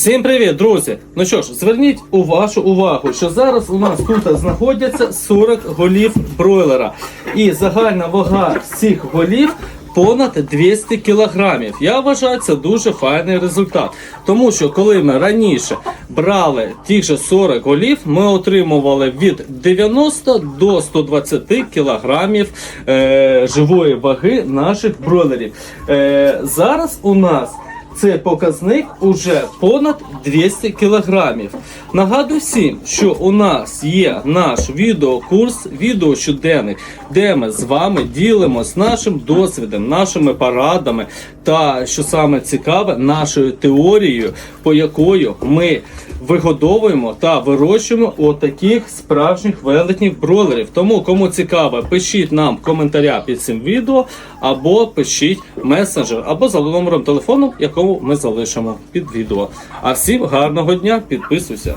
Всім привіт, друзі! Ну що ж, зверніть у вашу увагу, що зараз у нас тут знаходяться 40 голів бройлера. І загальна вага цих голів понад 200 кілограмів. Я вважаю, це дуже файний результат. Тому що коли ми раніше брали тих же 40 голів, ми отримували від 90 до 120 кілограмів е, живої ваги наших бройлерів. Е, зараз у нас цей показник уже понад 200 кілограмів. Нагадую всім, що у нас є наш відеокурс, відеощоденник, де ми з вами ділимось нашим досвідом, нашими порадами та, що саме цікаве, нашою теорією, по якою ми вигодовуємо та вирощуємо отаких справжніх велетніх бролерів. Тому, кому цікаво, пишіть нам коментаря під цим відео, або пишіть месенджер, або за номером телефону, якому ми залишимо під відео. А всім гарного дня, підписуйся.